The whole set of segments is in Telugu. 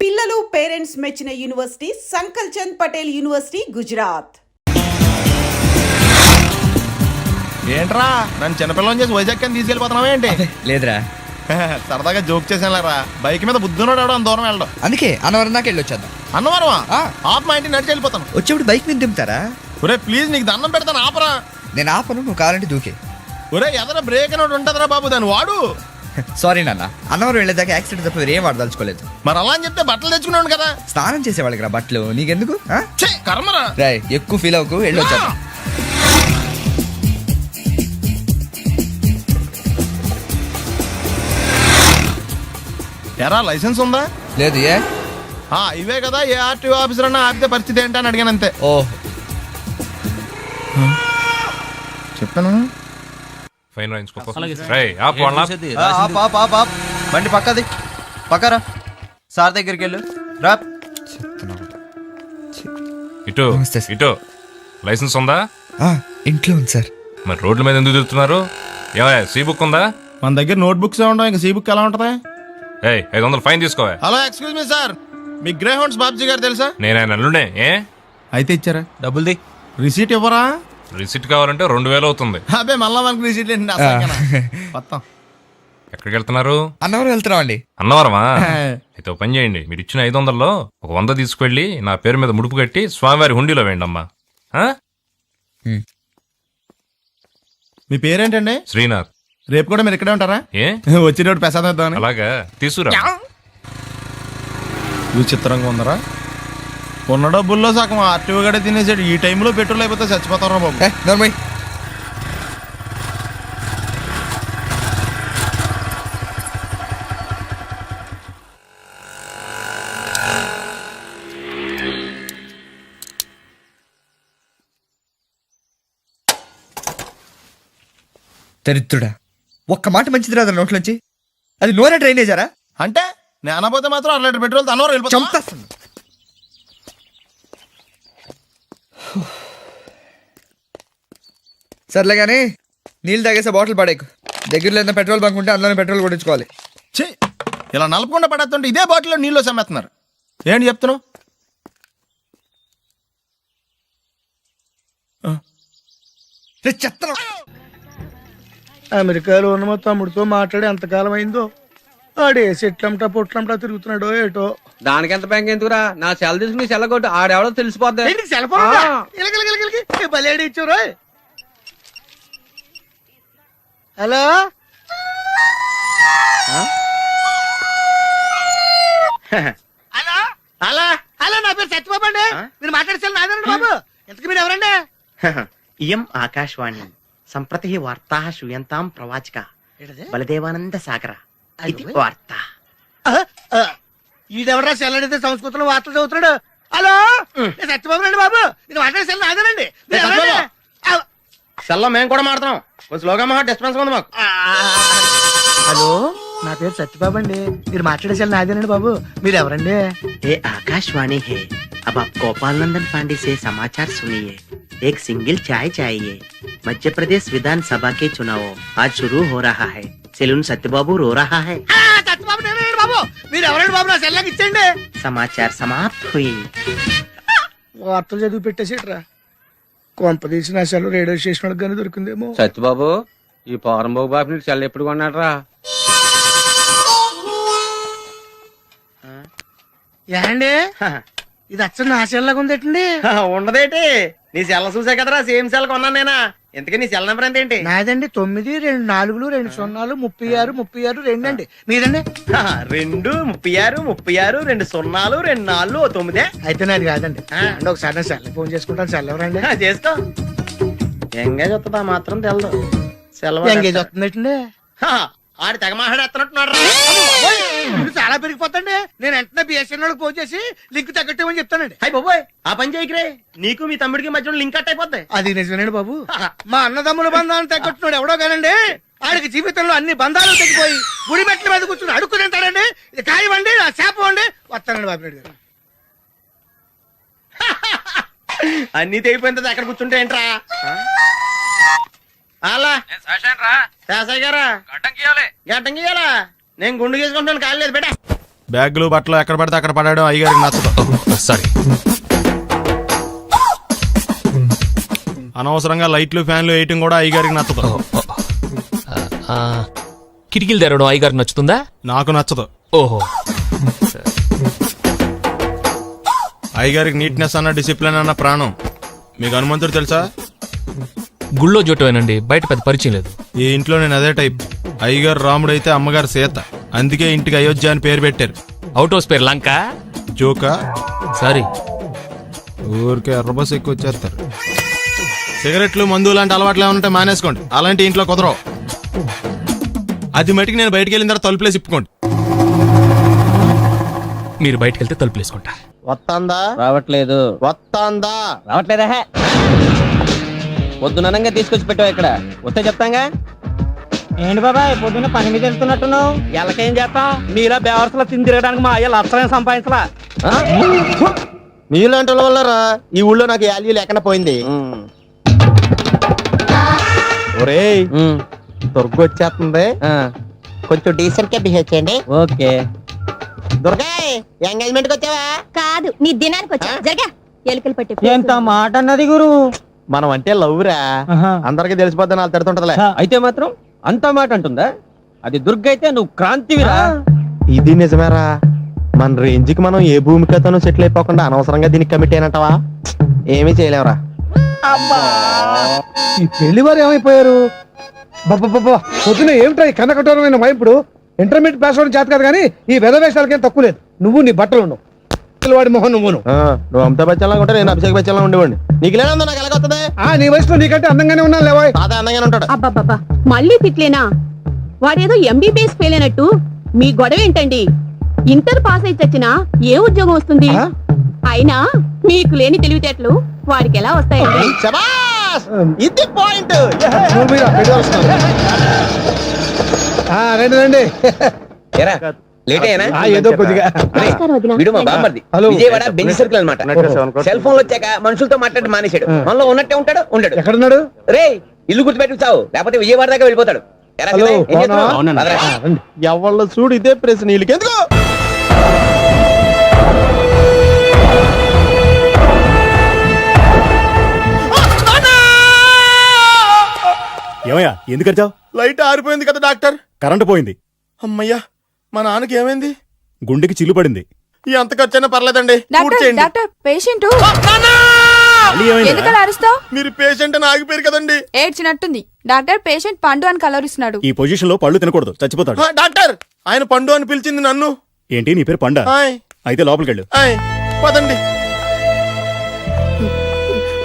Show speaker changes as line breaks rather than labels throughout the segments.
పిల్లలు పేరెంట్స్ మెచ్చిన యూనివర్సిటీ సంకల్ చంద్ పటేల్ యూనివర్సిటీ గుజరాత్.
ఏంట్రా? నన్ను చిన్నపిల్లని చేసి వైజాగ్ అని తీసుకెళ్ళిపోతున్నావా ఏంటి?
లేదురా.
సరదాగా జోక్ చేసానులేరా బైక్ మీద బుద్ధున్నాడు ఎవడో అంత దూరం వెళ్ళడం.
అందుకే అన్నవరం దాకా వెళ్ళి వచ్చేద్దాం
అన్నవరమా?
ఆ.
ఆప్ మా ఇంటికి నడిచి వెళ్ళిపోతాను.
వచ్చేప్పుడు బైక్ మీద దింపుతారా?
ఒరే ప్లీజ్ నీకు దండం పెడతాను ఆపరా.
నేను ఆపను నువ్వు కావాలంటే దూకే.
ఒరే ఎదర బ్రేక్ అని ఒకటి ఉంటుందిరా బాబు దాన్ని వాడు.
సారీ నాన్న. అన్నవరం వెళ్ళేదాకా యాక్సిడెంట్ తప్ప వేరేం వాడదలుచుకోలేదు
మరి అలా అని చెప్తే బట్టలు తెచ్చుకున్నాను కదా.
స్నానం చేసేవాళ్ళకి రా బట్టలు. నీకెందుకు? ఆ?
ఛే కర్మరా.
రాయ్ ఎక్కువ ఫీల్ అవ్వకు వెళ్ళి వచ్చేద్దాం.
ఎరా లైసెన్స్ ఉందా?
లేదు ఏ?
ఆ ఇవే కదా ఏ ఆర్టీఓ ఆఫీసర్ అన్నా ఆపితే పరిస్థితి ఏంటి అని అడిగాను అంతే.
ఓ.
చెప్పాను?
ఫైన్ రాయించుకో రేయ్, ఆపు వాళ్ళ.
ఆప్ ఆప్ ఆప్ ఆప్. బండి పక్కది. పక్కరా. సార్ దగ్గరికి వెళ్ళు. రా.
ఇటు
నమస్తే సార్.
ఇటు. లైసెన్స్ ఉందా?
ఆ, ఇంట్లో ఉంది సార్.
మరి రోడ్ల మీద ఎందుకు తిరుగుతున్నారు? ఏమయ్య సీ బుక్ ఉందా?
మన దగ్గర నోట్ బుక్స్ ఉండవు ఇంకా సీ బుక్ ఎలా ఉంటది?
ఏయ్ ఐదు వందలు fine తీసుకోవా.
Hello excuse me sir. మీ గ్రే హౌండ్స్ బాబ్జీ గారు తెలుసా?
నేను ఆయన అల్లుడే ఏ?
అయితే ఇచ్చారా?
డబ్బుల్ది
రిసీట్ ఇవ్వరా?
రిసిట్ కావాలంటే రెండు వేలు అవుతుంది.
అబే మళ్ళా మనకు రిసీట్ అసలు మొత్తం.
ఎక్కడికి వెళ్తున్నారు?
అన్నవరం వెళ్తున్నాం అండి.
అన్నవరమా? అయితే పని చేయండి. మీరు ఇచ్చిన ఐదు వందల్లో ఒక వంద తీసుకెళ్ళి నా పేరు మీద ముడుపు కట్టి స్వామివారి హుండీలో వేయండి అమ్మా?
మీ పేరేంటండి?
శ్రీనాథ్.
రేపు కూడా మీరు ఇక్కడే ఉంటారా?
ఏ?
వచ్చేటప్పుడు ప్రసాదం ఇద్దామని.
అలాగా? తీసుకురా.
విచిత్రంగా ఉందరా? ఉన్న డబ్బుల్లో సగం ఆర్టీఓ గడే తినేసాడు. ఈ టైంలో పెట్రోల్ అయిపోతే చచ్చిపోతారా బాబు.
నోర్మయ్ దరిద్రుడా ఒక్క మాట మంచిది రాదా నోట్లోంచి. అది నోరే డ్రైనేజారా?
అంటే నేను అనబోతే మాత్రం అర లీటర్ పెట్రోల్ తనవారు వెళ్ళిపోతా.
చంపేస్తుంది సర్లే కానీ నీళ్ళు తాగేసే బాటిల్ పడేకు దగ్గరలో ఏదైనా పెట్రోల్ బంక్ ఉంటే అందులోనే పెట్రోల్ కొట్టించుకోవాలి.
ఛీ, ఇలా నలపకుండా పడేస్తుంటే ఇదే బాటిల్లో నీళ్ళు సమ్మేస్తున్నారు ఏంటి చెప్తున్నావు?
అమెరికాలో ఉన్న మా తమ్ముడితో మాట్లాడి ఎంతకాలం అయిందో? ఆడే సెట్లంటా పొట్లంటా తిరుగుతున్నాడో ఏటో?
దానికి ఎంత బ్యాంక్ ఎందుకురా? నా సెల్ తీసుకుని నీ సెల్ కొట్టు. ఆడెవడో తెలిసిపోద్ది.
ఏంటి సెల్ ఫోన్ ఉందా? ఇలక, ఇలక, ఇలక, ఇలక. ఏ బలేడి ఇచ్చారు హలో? హలో? హలో హలో నా పేరు సత్యబాబు అండి. మీరు మాట్లాడే నాదండి బాబు. ఇంతకు మీరు ఎవరండి?
ఇయం ఆకాశవాణి. సంప్రతి వార్తా శ్రూయంతాం ప్రవాచక? బలదేవానంద సాగర. ఇది. వార్త.
ఈడెవరా సెల్ అడిగితే సంస్కృతంలో వార్తలు చదువుతున్నాడు? హలో? సత్యబాబు అండి బాబు. నేను మాట్లాడే సెల్ నాదేనండి మీరు
ఏ,
ఎవరండి?
సత్యబాబు.
ఆ,
సెల్లో మేము కూడా మాడుతున్నాం కొంచెం స్లోగా మా డిస్టర్బెన్స్ ఉంది మాకు
హలో నా పేరు సత్యబాబు అండి మీరు మాట్లాడే సెల్ నాదేనండి బాబు మీరు ఎవరండి
ये आकाशवाणी है अब आप गोपाल नंदन पांडे से समाचार सुनिए एक सिंगल चाय चाहिए मध्य प्रदेश विधान सभा के चुनाव आज शुरू हो रहा है सेलून सत्यबाबू रो रहा है
ఆ, సత్యబాబు నేనండి బాబు మీరు ఎవరండి బాబు నా సెల్ నాకు ఇచ్చండి
समाचार समाप्त हुई
వార్తలు చదివి పెట్టేసేట్రా కొంప తీసి నా సెల్ రేడియో స్టేషన్ వాళ్ళకి కానీ దొరికిందేమో.
సత్యబాబు ఈ పౌరం బాబు బాబు నీకు సెల్ ఎప్పుడు కొన్నాడు రా
ఏండి ఇది అచ్చ నా సెల్ లాగా ఉందేటండి?
ఉండదేటి? నీ సెల్ చూసా కదరా సేమ్ సెల్ కొన్నాను నేనా? ఇంతకీ నీ సెల్ నెంబర్ ఎంతేంటి
నాదండి తొమ్మిది రెండు నాలుగులు రెండు సున్నాలు ముప్పై ఆరు ముప్పై ఆరు రెండు అండి. మీదండి
రెండు ముప్పై ఆరు ముప్పై ఆరు రెండు సున్నాలు రెండు నాలుగు ఓ తొమ్మిదే.
అయితే నాది కాదండి. అంటే ఒకసారి సెల్ ఫోన్ చేసుకుంటాను. సెల్ ఎవరండి?
హా, చేసుకో. ఎంగేజ్ వస్తుందా మాత్రం తెలదు. సెలవు
ఎంగేజ్ వస్తుందేటండి.
హా, ఆడి తెగ మాట్లాడేస్తున్నట్టున్నాడు
చాలా పెరిగిపోతండి. నేను వెంటనే బిఎస్ఎన్ వాళ్ళకి ఫోన్ చేసి లింక్ తగ్గట్టమని చెప్తానండి.
అయ్ బాబోయ్ ఆ పని చేయకరే. నీకు మీ తమ్ముడికి మధ్యలో లింక్ కట్ అయిపోద్ది.
అది నిజమేనండి బాబు. మా అన్నదమ్ముల బంధాలను తగ్గట్టున్నాడు ఎవడో కానండి. ఆడికి జీవితంలో అన్ని బంధాలు తగ్గిపోయి గుడి మెట్ల మీద కూర్చుని అడుక్కు తింటాడండి. ఇది కాయవండి నా శాపం అండి వస్తానండి బాబు నాయుడు గారు.
అన్ని తెగిపోయిన తర్వాత ఎక్కడ కూర్చుంటే ఏంట్రా? అలా శాసయ్య గారా? గడ్డం గీయాలా? నేను గుండు గీసుకుంటాను కాలేదు బేటా
బ్యాగులు బట్టలు ఎక్కడ పడితే అక్కడ పడడం అయ్యగారికి నచ్చదు.
సారీ.
అనవసరంగా లైట్లు ఫ్యాన్లు వేయటం కూడా అయ్యగారికి నచ్చదు.
కిటికీలు తెరవడం అయ్యగారికి నచ్చుతుందా?
నాకు నచ్చదు.
ఓహో.
అయ్యగారికి నీట్నెస్ అన్న డిసిప్లిన్ అన్న ప్రాణం. మీకు హనుమంతుడు తెలుసా?
గుళ్ళో జోటమేనండి. బయట పెద్ద పరిచయం లేదు.
ఈ ఇంట్లో నేను అదే టైప్. అయ్యగారు రాముడు అయితే అమ్మగారు సీత. అందుకే ఇంటికి అయోధ్య అని పేరు పెట్టారు.
అవుట్ హౌస్ పేరు లంక?
జోకా?
సారీ.
ఊరికే ఎర్రబస్ ఎక్కువ వచ్చేస్తారు. సిగరెట్లు మందు లాంటి అలవాట్లు ఏమైనా ఉంటే మానేసుకోండి. అలాంటి ఇంట్లో కుదరవు. అది మటుకు నేను బయటికి వెళ్ళిన తర్వాత తలుపులేసి ఇప్పుకోండి
మీరు బయటకు వెళ్తే తలుపులు వేసుకుంటా
వస్తాందా
రావట్లేదు.
వస్తాందా
రావట్లేదా. పొద్దుననంగా తీసుకొచ్చి పెట్టావు ఇక్కడ. వస్తే చెప్తాంగా? ఏంటి బాబాయ్ పొద్దున్న పని మీద వెళ్తున్నట్టున్నావు? ఎలాకేం చేస్తాం మీలా బేవర్సలో తిని తిరగడానికి మా అయ్య లక్షణం సంపాదించలా.
మీలాంటి వాళ్ళ వల్లరా ఈ ఊళ్ళో నాకు వాల్యూ లేకుండా పోయింది. ఒరేయ్ దుర్గ వచ్చేస్తుంది. కొంచెం డీసెంట్గా బిహేవ్ చేయండి.
ఓకే.
దుర్గా ఎంగేజ్మెంట్కి వచ్చావా?
కాదు నీ దినానికి వచ్చా. జరగా. ఎలుకలు పట్టి
ఎంత మాట అన్నది గురు?
మనం అంటే లవ్ రా అందరికి తెలిసిపోద్దని వాళ్ళు తిడుతుంటదిలే.
అయితే మాత్రం అంత మాట అంటుందా? అది దుర్గ అయితే నువ్వు క్రాంతివిరా.
ఇది నిజమేరా. మన రేంజ్కి మనం ఏ భూమికతోనూ సెటిల్ అయిపోకుండా అనవసరంగా దీనికి కమిట్ అయినట్టవా? ఏమీ చేయలేవురా.
ఈ పెళ్ళి వారు ఏమైపోయారు? బాబా పొద్దున ఏమిటా ఈ కన్న కఠోరమైన వైపుడు ఇంటర్మీడియట్ పాస్ అవడం చేత కాదు కానీ ఈ వెధవేషాలకేం తక్కువ లేదు. నువ్వు నీ బట్టలు ఉండవు వాడి మొహం నువ్వును.
ఆ, నువ్వు అమితాబ్ బచ్చన్ లాగా ఉంటే నేను అభిషేక్ బచ్చన్ లాగా ఉండేవాడిని. నీకు లేనందో నాకు ఎలాగొస్తుంది
ఆ నీ వయసులో నీకంటే అందంగానే ఉన్నాను లేవాయ్
తాత అందంగానే ఉంటాడు.
అబ్బాబ్బా మళ్ళీ తిట్లేనా? వాడేదో ఎంబీబీఎస్ ఫెయిల్ అయినట్టు. మీ గొడవ ఏంటండి? ఇంటర్ పాస్ అయి చచ్చినా ఏ ఉద్యోగం వస్తుంది? అయినా మీకు లేని తెలివితేటలు వాడికి ఎలా వస్తాయండి?
ఇది పాయింట్
నువ్వు. ఆ, రండి రండి.
లేట్ అయ్యానా?
ఆ, ఏదో కొద్దిగా.
వీడు మా బామ్మర్ది.
హలో.
విజయవాడ బెంజ్ సర్కిల్ అనమాట సెల్ ఫోన్ వచ్చాక మనుషులతో మాట్లాడి మానేశాడు. మనలో ఉన్నట్టే ఉంటాడు ఉండడు.
ఎక్కడున్నాడు?
రే ఇల్లు గుర్తుపెట్టి చావు. లేకపోతే విజయవాడ దాకా వెళ్ళిపోతాడు.
ఎవళ్ళ చూడు ఇదే ప్రశ్న. వీళ్ళకి ఎందుకు?
ఏమయ్యా? ఎందుకు వచ్చావు
లైట్ ఆరిపోయింది కదా డాక్టర్.
కరెంటు పోయింది.
అమ్మయ్యా. మా నాన్నకి ఏమైంది?
గుండెకి చిల్లు పడింది.
ఈ అంత ఖర్చైనా పర్లేదండి.
Doctor patient.
మళ్ళీ ఏమైందిరా?
అరుస్తావు?
మీరు పేషెంట్ అని ఆగిపోయారు కదండి.
ఏడ్చినట్టుంది. డాక్టర్ పేషెంట్ పండు అని కలవరిస్తున్నాడు.
ఈ పొజిషన్లో పళ్ళు తినకూడదు చచ్చిపోతాడు.
ఆ, డాక్టర్ ఆయన పండు అని పిలిచింది నన్ను.
ఏంటి నీ పేరు పండ?
ఆయ్.
అయితే లోపలికి వెళ్ళు.
ఆయ్ పదండి.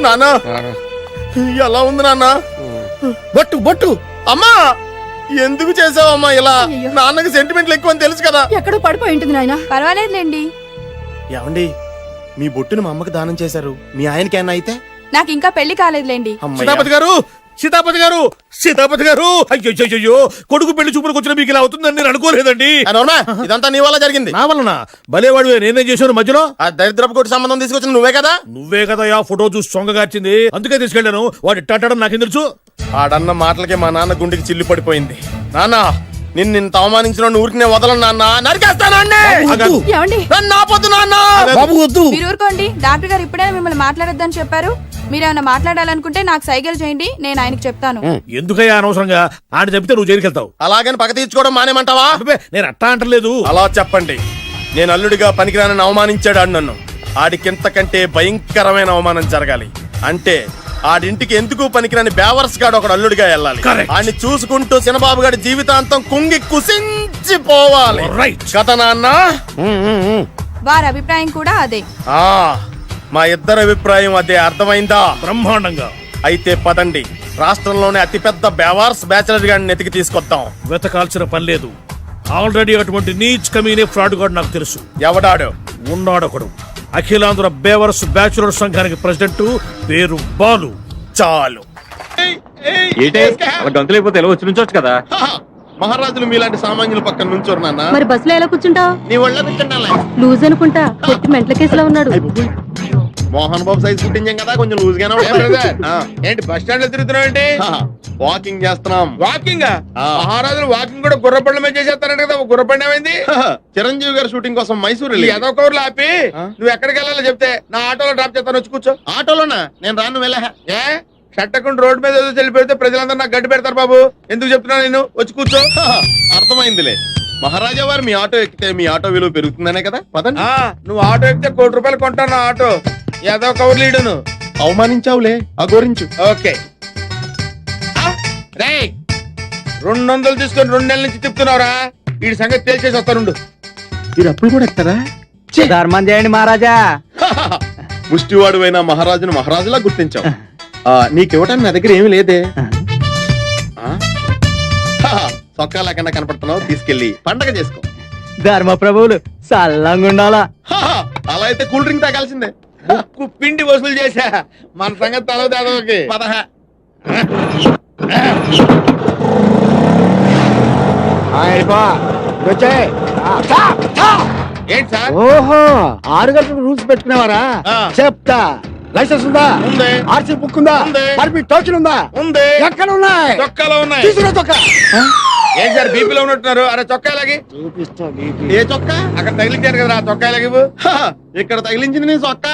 నాన్న ఎలా ఉంది నాన్న?
బొట్టు బొట్టు.
అమ్మా! ఎందుకు చేసావమ్మా ఇలా? నాన్నకి సెంటిమెంట్లు ఎక్కువ అని తెలుసు కదా.
ఎక్కడో పడిపోయి ఉంటుంది నాయన. పర్వాలేదులేండి.
ఏమండి మీ బొట్టును మా అమ్మకి దానం చేశారు. మీ ఆయనకి ఏమన్నా అయితే?
నాకు ఇంకా పెళ్ళి కాలేదులేండి.
సీతాపతి గారు సీతాపతి గారు సీతాపతి గారు! అయ్యో అయ్యో, అయ్యో కొడుకు పెళ్ళి చూపులకు వచ్చిన మీకు ఇలా అవుతుందని నేను అనుకోలేదండి.
ఇదంతా నీ వల్ల జరిగింది.
నా వలన భలేవాడు నేనేం చేశాను మధ్యలో?
ఆ దరిద్రపు కొట్టి సంబంధం తీసుకొచ్చిన నువ్వే కదా?
నువ్వే కదా ఆ ఫోటో చూసి సొంగగార్చింది అందుకే తీసుకెళ్ళాను. వాడు ఇట్టాడడం నాకేం తెలుసు?
ఆడన్న మాటలకే మా నాన్న గుండెకి చిల్లు పడిపోయింది. నాన్న నిన్ను నిన్ను అవమానించిన ఊరికి వదలను నాన్న. నరికేస్తానండి
డాక్టర్ గారు ఇప్పుడే మిమ్మల్ని మాట్లాడొద్దని చెప్పారు. మీరేమైనా మాట్లాడాలనుకుంటే నాకు సైకిల్ చేయండి నేను ఆయనకి చెప్తాను.
ఎందుకయ్యా అనవసరంగా? ఆడ చెప్తే నువ్వు జైలుకి వెళ్తావు
అలాగని పక్క తీర్చుకోవడం మానేమంటావా?
అబ్బే, నేను అట్టా అంటలేదు.
అలా చెప్పండి. నేను అల్లుడిగా పనికిరానని అవమానించాడు ఆడు నన్ను. ఆడికింతకంటే భయంకరమైన అవమానం జరగాలి. అంటే ఆడింటికి ఎందుకు పనికిరాని బేవర్స్ గాడు ఒకడు అల్లుడిగా వెళ్ళాలి?
Correct.
ఆడిని చూసుకుంటూ చిన్నబాబు గారి జీవితాంతం కుంగి కుసించిపోవాలి
Right.
కథ నాన్న?
వారి అభిప్రాయం కూడా అదే.
ఆ. మా ఇద్దరి అభిప్రాయం అదే అర్థమైందా?
బ్రహ్మాండంగా.
అయితే పదండి. రాష్ట్రంలోనే అతిపెద్ద బేవార్స్ బ్యాచిలర్ గాడిని ఎతికి తీసుకొద్దాం.
వెతకాల్సిన పని లేదు. ఆల్రెడీ అటువంటి నీచ్ కమీనే ఫ్రాడ్ గాడు నాకు తెలుసు.
ఎవడాడు?
ఉన్నాడొకడు. అఖిలాంధ్ర బేవరస్ బ్యాచులర్ సంఘానికి ప్రెసిడెంట్ పేరు బాలు.
చాలు.
గంతులైపోతే ఎలా వచ్చి నుంచోచ్చు కదా?
మహారాజులు మీలాంటి సామాన్యుల పక్కన నుంచోరు నాన్న.
మరి బస్సులో ఎలా కూర్చుంటావు?
నీ ఒళ్ళ కూర్చుంటాలే
లూజ్ అనుకుంటా కొట్టి మెంట్ల కేసులో ఉన్నాడు.
మోహన్ బాబు సైజ్ పుట్టించాం కదా కొంచెం లూజ్ గానే. ఆ,
ఏంటి బస్ స్టాండ్లో తిరుగుతున్నావు ఏంటి?
వాకింగ్ చేస్తున్నాం.
వాకింగ్. మహారాజులు వాకింగ్ కూడా గుర్రపండ్ల మీద చేసేస్తారంట కదా గుర్రపండి ఏమైంది?
చిరంజీవి గారి షూటింగ్ కోసం మైసూర్
ఎదో కవర్లు ఆపి? నువ్వు ఎక్కడికి వెళ్ళాలో చెప్తే నా ఆటోలో డ్రాప్ చేస్తాను వచ్చి కూర్చో.
ఆటోలోనా? నేను రాను వెళ్ళా
ఏ? షట్టకుండా రోడ్డు మీద ఏదో చెల్లిపెడితే ప్రజలందరూ నాకు గడ్డి పెడతారు బాబు. ఎందుకు చెప్తున్నా నేను? వచ్చి కూర్చో.
అర్థమైందిలే. మహారాజా వారు మీ ఆటో ఎక్కితే మీ ఆటో విలువ పెరుగుతుందనే కదా? పదండి.
నువ్వు ఆటో ఎక్కితే కోటి రూపాయలు కొంటాను ఆటో. ఏదో కవర్ లీడును
అవమానించావులే. అగోరించు
ఓకే. రే రెండు వందలు తీసుకొని రెండు నెలల నుంచి తిప్పుతున్నావురా. వీడి సంగతి తేల్చేసి వస్తానుండు
మీరు అప్పుడు కూడా ఎక్కరా
ధర్మం చేయండి మహారాజా.
ముష్టివాడు అయిన మహారాజును మహారాజులా గుర్తించావు. ఆ, నీకివ్వటానికి నా దగ్గర ఏమీ లేదే. సొక్కా లేకుండా కనపడుతున్నావు తీసుకెళ్ళి పండగ చేసుకో.
ధర్మ ప్రభువులు సల్లంగా ఉండాలా?
అలా అయితే కూల్ డ్రింక్ తాగాల్సిందే.
ముక్కు పిండి వసూలు చేశా. మన సంగతి తలదాదోకి
పదహ
ఏంటి సార్?
ఓహో ఆరు గంటలకు రూల్స్ పెట్టుకునేవారా. చెప్తా. లైసెన్స్ ఉందా?
ఉంది.
ఆర్సీ బుక్ ఉందా?
ఉంది.
పర్మిట్ టోకెన్ ఉందా?
ఉంది.
ఎక్కడ ఉన్నాయి
చొక్కాలో ఉన్నాయి.
తీసుకురా చొక్కా.
ఏంటి సార్ బీపీలో ఉన్నట్టున్నారు? అరే చొక్కాలకి
చూపిస్తా
ఏ చొక్కా?
అక్కడ తగిలించారు కదా ఆ ఇవ్వు.
హహ, ఇక్కడ తగిలించింది నీ చొక్కా.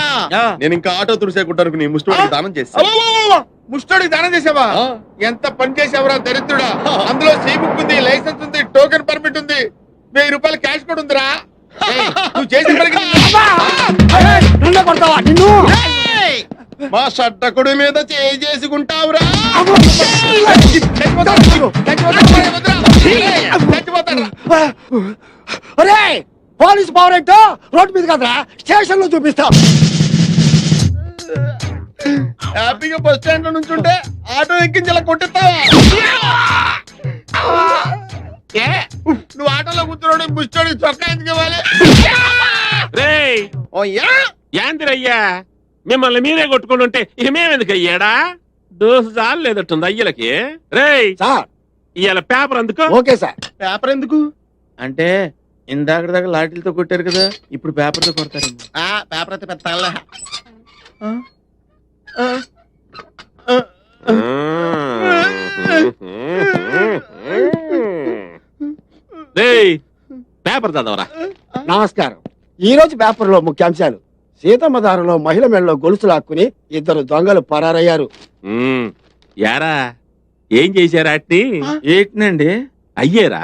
నేను ఇంకా ఆటో తుడిసేకుంటాను నీ ముష్టివాడికి దానం చేస్తా!
ముష్టోడికి దానం చేసావా. ఎంత పని చేసావురా దరిద్రుడా? అందులో సీ బుక్ ఉంది లైసెన్స్ ఉంది టోకెన్ పర్మిట్ ఉంది. వెయ్యి రూపాయలు క్యాష్ కూడా ఉందిరా. ఏయ్, నువ్వు చేసిన పనికి
నిన్నే కొడతావా? నిన్ను!
మా షట్టకుడి మీద చేయి చేసుకుంటావురా.
అరే పోలీస్ పవర్ ఏంటో రోడ్డు మీద కదరా స్టేషన్లో చూపిస్తా.
హ్యాపీగా బస్ స్టాండ్లో నుంచుంటే ఆటో ఎక్కించి ఇలా కొట్టిస్తావా
నువ్వు ఆటోలో కూర్చున్నాడు ముష్టోడి చొక్కా ఎందుకు ఇవ్వాలి?
రేయ్
ఓ యా.
యాందిరయ్యా మిమ్మల్ని మీరే కొట్టుకుని ఉంటే ఇక మేమెందుకు అయ్యాడా? దోసు చాలు లేదట్టుంది అయ్యలకి. రేయ్!
సార్.
ఇవాళ పేపర్ అందుకో.
Okay sir.
పేపర్ ఎందుకు?
అంటే ఇందాక దాకా లాఠీలతో కొట్టారు కదా ఇప్పుడు పేపర్తో కొడతారు
ఆ పేపర్ అయితే పెద్ద తగలే.
పేపర్ చదవరా.
నమస్కారం. ఈ రోజు పేపర్లో ముఖ్యాంశాలు. సీతమ్మ దారిలో మహిళ మెడలో గొలుసు లాక్కుని ఇద్దరు దొంగలు పరారయ్యారు.
యారా? ఏం చేశారా అట్ని?
ఏంటండి?
అయ్యేరా?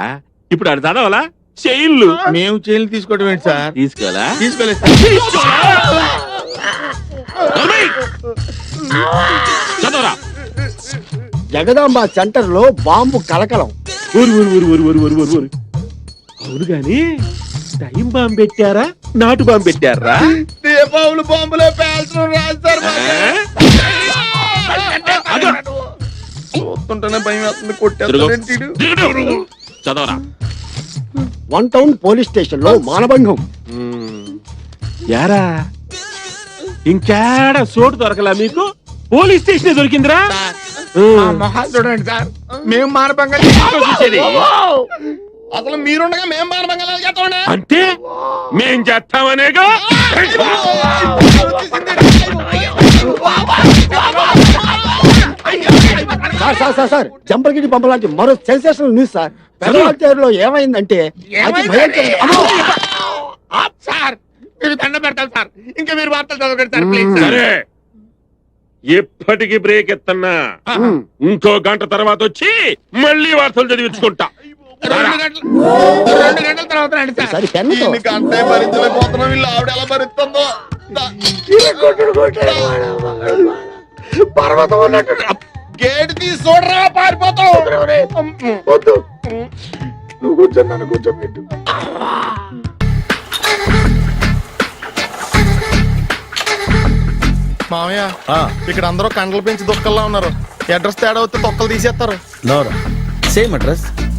ఇప్పుడు ఆడు చదవాలా చెయ్యిళ్ళు
మేము చేతులు తీసుకోవడం ఏంటి సార్?
తీసుకోవాలా?
తీసుకోలేదు!
చదవరా
జగదాంబ సెంటర్లో బాంబు కలకలం.
ఊరు ఊరు ఊరు ఊరు ఊరు ఊరు ఊరు. ఊరు అవును గాని టైం బాంబు పెట్టారా? నాటు బాంబు పెట్టారా?
దీపావళి బాంబులో పేల్చడం రాదు సార్
చూస్తుంటేనే భయం వేస్తుంది కొట్టేస్తాడేంటి ఈడు?
చదవరా.
వన్ టౌన్ పోలీస్ స్టేషన్లో మానభంగం
యారా? ఇంకేడ చోటు దొరకలా మీకు? పోలీస్ స్టేషన్ దొరికిందిరా?
ఆ మొహాలు చూడండి సార్. మేము మానభంగా
చూసేది.
అసలు మీరుండగా మేం బాణబంగాలు చేస్తామండి
అంటే మేం చేస్తామనేగా?
సార్ సార్ సార్ సార్ జంపలగిరి పంప లాంటి మరో సెన్సేషనల్ న్యూస్ సార్. పెదవాళ్ళ లో ఏమైందంటే అతి భయంకర అమ్మో!
సార్ మీరు దండ పెడతాను సార్. ఇంకా మీరు వార్తలు చదవకండి సార్ ప్లీజ్ సార్.
సరే. ఎప్పటికి బ్రేక్ ఎత్తన్నా?
ఉమ్.
ఇంకో గంట తర్వాత వచ్చి మళ్ళీ వార్తలు చదివించుకుంటా.
రెండు గంటలు రెండు గంటల తర్వాత రండి సార్.
ఈసారి పెన్నుతో
దీనికి అంటే భరించలేకపోతున్నాం వీళ్ళు ఆవిడ ఎలా భరిస్తుందో. దా-
పర్వతం ఉన్నట్టు.
గేట్ తీసి చూడరా పారిపోతావు
వద్దు. నువ్వు కూర్చొని నన్ను కూర్చోబెట్టు.
మామయ్య ఇక్కడ అందరూ కండలు పెంచి దుక్కల్లా ఉన్నారు. అడ్రస్ తేడా వస్తే తొక్కలు తీసేస్తారు.
నోరా. Same address.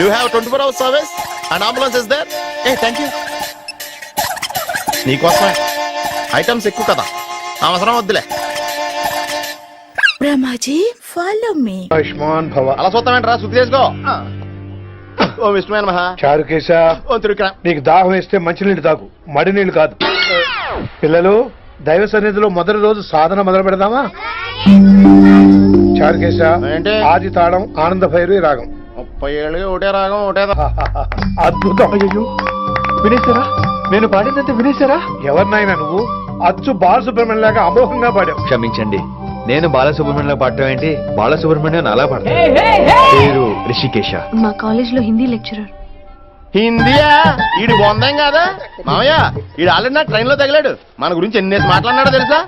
do have twenty four hours service and ambulance is there a thank you నీకోసమే. ఐటమ్స్ ఎక్కువ కదా. అవసరం వద్దులే.
బ్రహ్మాజీ ఫాలో మీ
ఆయుష్మాన్ భవ.
అలా చూస్తామేంట్రా శుద్ధి చేసుకో. ఓ విష్ణుమైన మహా.
చారుకేశ
ఓ తిరుక్రా.
నీకు దాహం వేస్తే మంచినీళ్ళు తాగు. మడి నీళ్ళు కాదు. పిల్లలు దైవ సన్నిధిలో మొదటి రోజు సాధన మొదలు పెడదామా? చారుకేశ
ఏంటి?
ఆది తాళం ఆనంద భైరవి రాగం.
ముప్పై ఏళ్ళు ఒకటే రాగం ఒకటే
అద్భుతం. అయ్యో వినేశారా? నేను పాడిందంటే వినేశారా? ఎవరినైనా నువ్వు అచ్చు బాలసుబ్రహ్మణ్యం లాగా అమోఘంగా పాడావు.
క్షమించండి. నేను బాలసుబ్రహ్మణ్యంలో పాడటం ఏంటి? బాలసుబ్రహ్మణ్యం అలా పాడతాను పేరు రిషికేశ.
మా కాలేజ్లో హిందీ లెక్చరర్.
హిందీయా? ఈడు బొందేం కాదా? మామయ్య ఈడు ఆల్రెడీ నా ట్రైన్లో తగిలాడు. మన గురించి ఎన్నేసి మాట్లాడినాడో తెలుసా?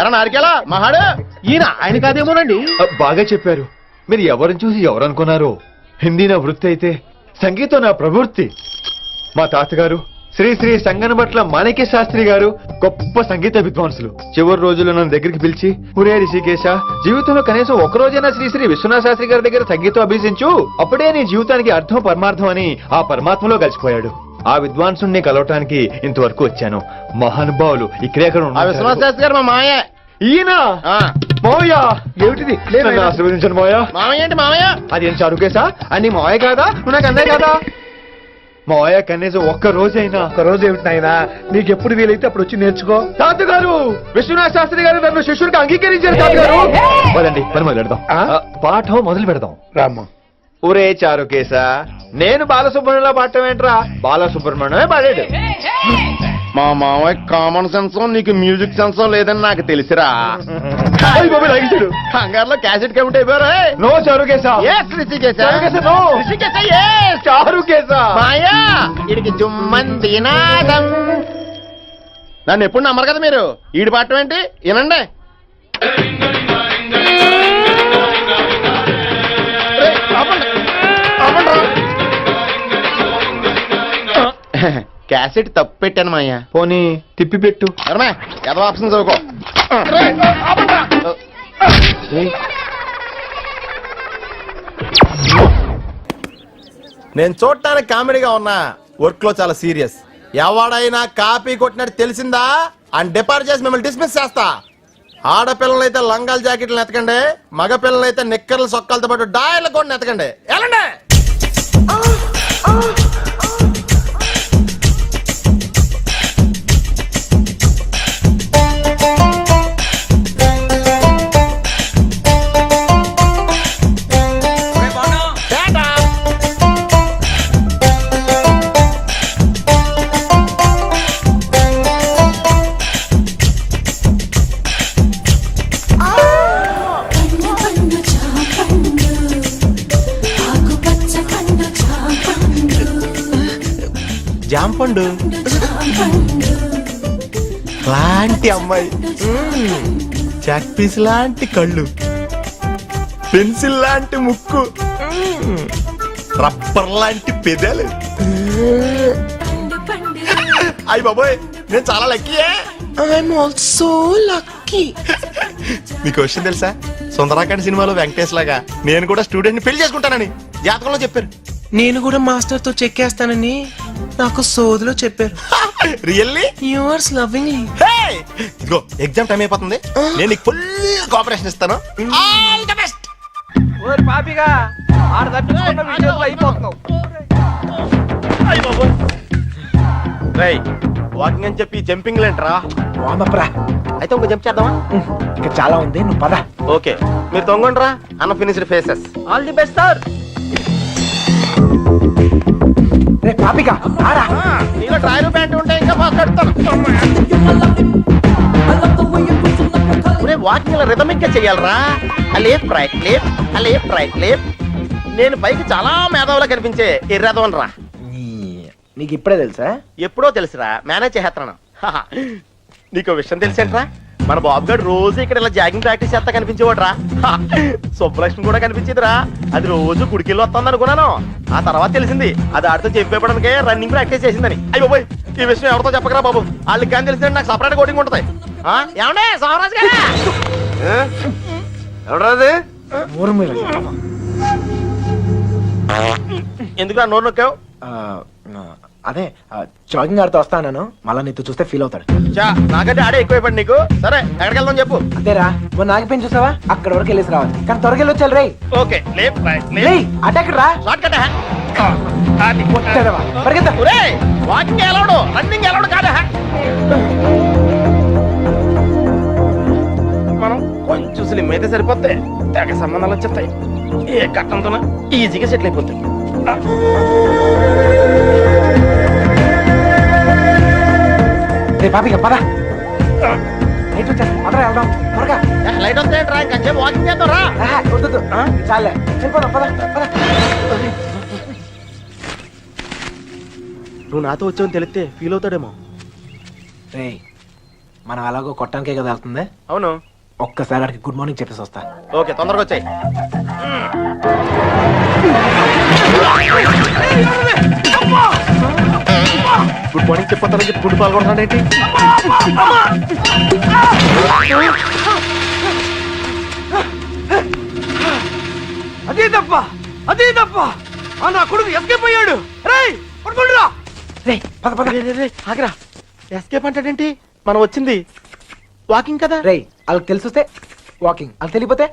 ఎరా నారికేలా? మహాడు? ఈయన ఆయన కాదేమోనండి.
బాగా చెప్పారు. మీరు ఎవరిని చూసి ఎవరు అనుకున్నారు? హిందీ నా వృత్తి అయితే సంగీతం నా ప్రవృత్తి. మా తాతగారు శ్రీ శ్రీ సంగనబట్ల మాణిక్య శాస్త్రి గారు గొప్ప సంగీత విద్వాంసులు. చివరి రోజుల్లో నన్ను దగ్గరికి పిలిచి ఉరే రిషికేశ జీవితంలో కనీసం ఒక రోజైనా శ్రీ శ్రీ విశ్వనాథ శాస్త్రి గారి దగ్గర సంగీతం అభ్యసించు. అప్పుడే నీ జీవితానికి అర్థం పరమార్థం అని ఆ పరమాత్మలో కలిసిపోయాడు. ఆ విద్వాంసుని కలవటానికి ఇంతవరకు వచ్చాను. మహానుభావులు ఇక్కడే అక్కడ ఉన్నారు.
శాస్త్రి గారు మా మాయే
ఈయన?
ఆ,
మోయా
ఏమిటిది?
నన్ను ఆశీర్వదించండి మోయా
మామయ్య ఏంటి మామయ్య?
అదేం చరుకేసా అని మావయ్య కాదా? నువ్వు నాకు అన్నయ్య కదా? మావయ్య కనీసం ఒక్క రోజైనా.
ఒక రోజు ఏమిటి నాయనా? నీకు ఎప్పుడు వీలైతే అప్పుడు వచ్చి నేర్చుకో.
తాతగారు విశ్వనాథ్ శాస్త్రి గారు నన్ను శిష్యుడికి అంగీకరించారు తాతగారు. పదండి పని మొదలు పెడదాం
ఆ?
ఆ, పాఠం మొదలు పెడదాం.
రామ్మ.
ఒరే చారుకేశా నేను బాలసుబ్రహ్మణ్యంలో పాడటం ఏంట్రా? బాలసుబ్రహ్మణ్యమే పాడాడు
మా మామయ్య కామన్ సెన్స్ నీకు మ్యూజిక్ సెన్స్ లేదని నాకు తెలిసిరా. హంగారులో క్యాసెట్ కమిటీ అయిపోయారు
నో. చారుకేశా
మాయా. ఇడికి జుమ్మంది నాదం నన్ను ఎప్పుడు నమ్మరు కదా మీరు? ఈడి పాఠం ఏంటి? వినండి. ఆపండి. ఆపండి. క్యాసెట్ తప్పు పెట్టాను మాయ్యా.
పోనీ తిప్పి పెట్టు
ఎదవ ఆప్షన్ చదువుకో. నేను చూడటానికి కామెడీగా ఉన్నా వర్క్లో చాలా సీరియస్. ఎవడైనా కాపీ కొట్టినట్టు తెలిసిందా? అని డిపార్ట్ చేసి మిమ్మల్ని డిస్మిస్ చేస్తా. ఆడపిల్లలైతే లంగాల జాకెట్లు ఎతకండి మగ పిల్లలైతే నిక్కర్ల సొక్కలతో పాటు డాయర్లు కూడా ఎతకండి వెళ్ళండి! జాంపండు లాంటి అమ్మాయి. మ్మ్. చాక్ పీస్ లాంటి కళ్ళు. పెన్సిల్ లాంటి ముక్కు. రబ్బర్ లాంటి పెదాలు. అయ్యి బాబోయ్ నేను చాలా లక్కీయే ఐఎమ్ ఆల్సో లక్కీ మీకు విషయం తెలుసా? సుందరాకాండ్ సినిమాలో వెంకటేష్ లాగా నేను కూడా స్టూడెంట్ని పెళ్ళి చేసుకుంటానని జాతకంలో చెప్పారు.
నేను కూడా మాస్టర్తో చెక్కేస్తానని. నాకు సోదిలో చెప్పారు.
రియల్లీ
యూఆర్స్ లవింగ్
ఇదిగో ఎగ్జామ్ టైం అయిపోతుంది. నేను నీకు ఫుల్ కోఆపరేషన్ ఇస్తాను. ఆల్ ద బెస్ట్
పాపిగా ఆడ తప్పించుకున్న వీడియోలో అయిపోతున్నావు.
రేయ్ వాకింగ్ అని చెప్పి జంపింగ్ లేంట్రా
వామప్రా.
అయితే ఇంకో జంప్ చేద్దామా?
ఇంకా చాలా ఉంది నువ్వు పద.
ఓకే మీరు తొంగండ్రా? అన్న finished faces
all the best sir
రే పాపిక ఆరా.
నీలో ట్రాయల్ ప్యాంట్ ఉంటే ఇంకా మాట్లాడతాను వాకింగ్ ఇలా రిథమిక్గా చెయ్యాలరా? లేప్ రైట్ లేప్ ఆ లేప్ రైట్ లేప్. నేను పైకి చాలా మేధావులా కనిపించే ఎర్రదవన్ రా
నీకు ఇప్పుడే తెలుసా?
ఎప్పుడో తెలుసురా మేనేజ్ చేస్తున్నాను హహ. నీకు విషయం తెలిసేంట్రా? మన బాబు గారు రోజు ఇక్కడ ఇలా జాగింగ్ ప్రాక్టీస్ చేస్తా కనిపించేవాడు రా సుబ్బలక్ష్మి కూడా కనిపించేదిరా. అది రోజు గుడికెళ్ళి వస్తుంది అనుకున్నాను. ఆ తర్వాత తెలిసింది అది ఆడితో చెప్పేపడానికే రన్నింగ్ ప్రాక్టీస్ చేసిందని. అయ్యో పోయ్ ఈ విషయం ఎవరితో చెప్పకరా బాబు? వాళ్ళకి కానీ తెలిసిందంటే నాకు సపరేట్ కోటింగ్ ఉంటుంది. ఆ? ఏమండే సోమరాజు గారా? ఎవడరాది ఎందుకు నోరు నొక్కావు?
అదే జాగింగ్ ఆడుతూ వస్తాను మళ్ళీ నీతో చూస్తే ఫీల్ అవుతాడు.
చా నాకంటే ఆడే ఎక్కువైపోయింది నీకు. సరే ఎక్కడికి వెళ్దాం చెప్పు.
అంతేరా మొన్న నాగిపోయిన చూసావా? అక్కడ వరకు వెళ్ళేసి రావాలి. కానీ త్వరగా
ఓకే లేప్ రైట్ లేప్.
రేయ్ అటాక్ రా
షార్ట్ కట్ వాకింగ్ ఎలవడు రన్నింగ్ ఎలవడు కాదా. మనం కొంచెం స్లిమ్ అయితే సరిపోతే తెగ సంబంధాలు వచ్చేస్తాయి. ఏ కట్టంతో ఈజీగా సెటిల్ అయిపోతాయి.
రే పాపిక పద నైట్ వచ్చేస్తా పదరా వెళ్దాం త్వరగా
లైట్ వస్తే రా ఇంకొంచెం వాకింగ్ చేద్దాం రా
వద్దు. చాలే వెళ్ళిపోదాం పద పద
నువ్వు నాతో వచ్చావని తెలిస్తే ఫీల్ అవుతాడేమో
రే మనం అలాగో కొట్టడానికే కదా వెళ్తుంది
అవును
ఒక్కసారి అడిగి గుడ్ మార్నింగ్ చెప్పేసి వస్తా
ఓకే తొందరగా వచ్చాయి గుడ్ మార్నింగ్ చెప్పొస్తానని చెప్పి గుడ్ పాల్గొంటున్నాడు ఏంటి
అదే తప్ప అదే తప్ప. ఆ నా కొడుకు ఎస్కేప్ అయ్యాడు. రేయ్ పడుకుంటురా రే పద పద.
రే, రే, రే, ఆగరా. ఎస్కేప్ అంటాడేంటి? మనం వచ్చింది. వాకింగ్ కదా?
రేయ్ వాళ్ళకి తెలిసి వస్తే వాకింగ్ వాళ్ళకి తెలియపోతే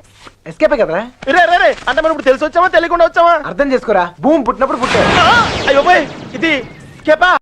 ఎస్కేపే కదరా?
రే రే రే అంటే మనం ఇప్పుడు తెలిసి వచ్చామా తెలియకుండా వచ్చామా
అర్థం చేసుకోరా. భూమి పుట్టినప్పుడు పుట్టారు
అయ్యో పోయ్, ఇది కేపా